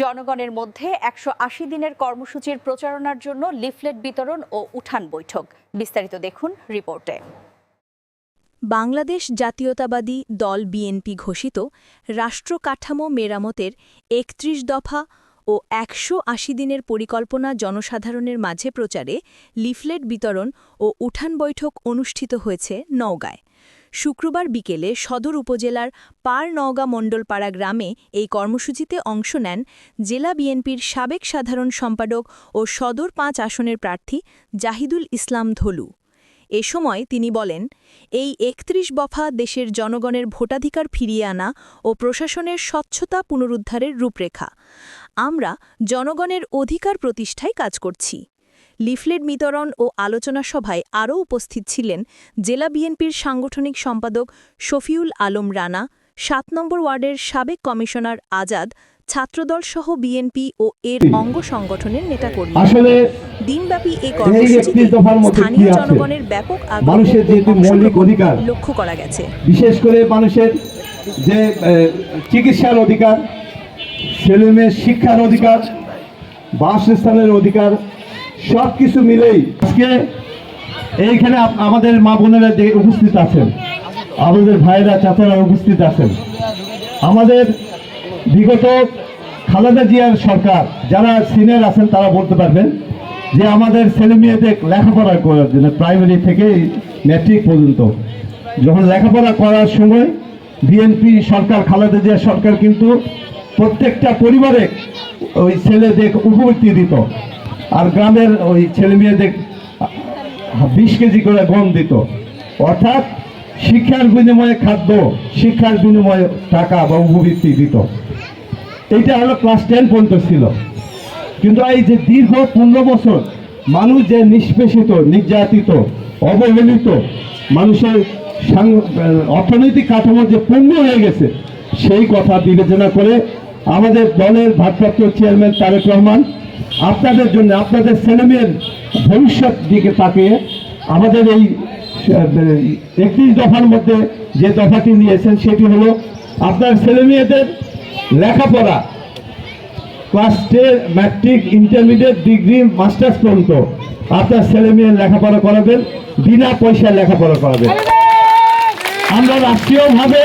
জনগণের মধ্যে একশো আশি দিনের কর্মসূচির প্রচারণার জন্য লিফলেট বিতরণ ও উঠান বৈঠক। বিস্তারিত দেখুন রিপোর্টে। বাংলাদেশ জাতীয়তাবাদী দল বিএনপি ঘোষিত রাষ্ট্র কাঠামো মেরামতের একত্রিশ দফা ও একশো আশি দিনের পরিকল্পনা জনসাধারণের মাঝে প্রচারে লিফলেট বিতরণ ও উঠান বৈঠক অনুষ্ঠিত হয়েছে নওগাঁয়। শুক্রবার বিকেলে সদর উপজেলার পার নওগাঁ মণ্ডলপাড়া গ্রামে এই কর্মসূচিতে অংশ নেন জেলা বিএনপির সাবেক সাধারণ সম্পাদক ও সদর পাঁচ আসনের প্রার্থী জাহিদুল ইসলাম ধলু। এ সময় তিনি বলেন, এই একত্রিশ বফা দেশের জনগণের ভোটাধিকার ফিরিয়ে আনা ও প্রশাসনের স্বচ্ছতা পুনরুদ্ধারের রূপরেখা। আমরা জনগণের অধিকার প্রতিষ্ঠায় কাজ করছি। লিফলেট বিতরণ ও আলোচনা সভায় আরও উপস্থিত ছিলেন জেলা বিএনপির সাংগঠনিক সম্পাদক শফিউল আলম রানা সাত নম্বর ওয়ার্ডের সাবেক কমিশনার আজাদ ছাত্রদলসহ বিএনপি ও এর অঙ্গ সংগঠনের নেতাকর্মী। দিনব্যাপী এই কর্মসূচিতে স্থানীয় জনগণের ব্যাপক আগ্রহ মানুষের ও মৌলিক অধিকার। লক্ষ্য করা গেছে। বিশেষ করে মানুষের যে চিকিৎসার অধিকার ছেলেমেয়ের শিক্ষার অধিকার বাসস্থানের অধিকার সব কিছু মিলেই আজকে এইখানে আমাদের মা বোনেরা যে উপস্থিত আছেন, আমাদের ভাইয়েরা, চাচারা উপস্থিত আছেন। আমাদের বিগত খালেদা জিয়ার সরকার, যারা সিনিয়র আছেন তারা বলতে পারবেন যে আমাদের ছেলে মেয়েদের লেখাপড়া করার জন্য প্রাইমারি থেকে ম্যাট্রিক পর্যন্ত। যখন লেখাপড়া করার সময় বিএনপি সরকার, খালেদা জিয়া সরকার কিন্তু প্রত্যেকটা পরিবারে ওই ছেলেদের উপবৃত্তি দিত। আর গ্রামের ওই ছেলে মেয়েদের বিশ কেজি করে গম দিত। অর্থাৎ শিক্ষার বিনিময়ে খাদ্য, শিক্ষার বিনিময়ে টাকা বা উপবৃত্তি দিত। এইটা হলো ক্লাস টেন পর্যন্ত ছিল। কিন্তু এই যে দীর্ঘ পনেরো বছর মানুষ যে নিষ্পেষিত, নির্যাতিত, অবহেলিত, মানুষের অর্থনৈতিক কাঠামো যে পূর্ণ হয়ে গেছে, সেই কথা বিবেচনা করে আমাদের দলের ভারপ্রাপ্ত চেয়ারম্যান তারেক রহমান আপনাদের জন্য আপনাদের ছেলেমেয়ের ভবিষ্যৎ দিকে তাকিয়ে আমাদের এই একত্রিশ দফার মধ্যে যে দফাটি নিয়েছেন সেটি হলো আপনার ছেলেমেয়েদের লেখাপড়া। Class ten matric intermediate degree masters পর্যন্ত আপনার ছেলে মেয়ে লেখাপড়া করাবেন বিনা পয়সায় লেখাপড়া করাবেন। আমরা রাষ্ট্রীয়ভাবে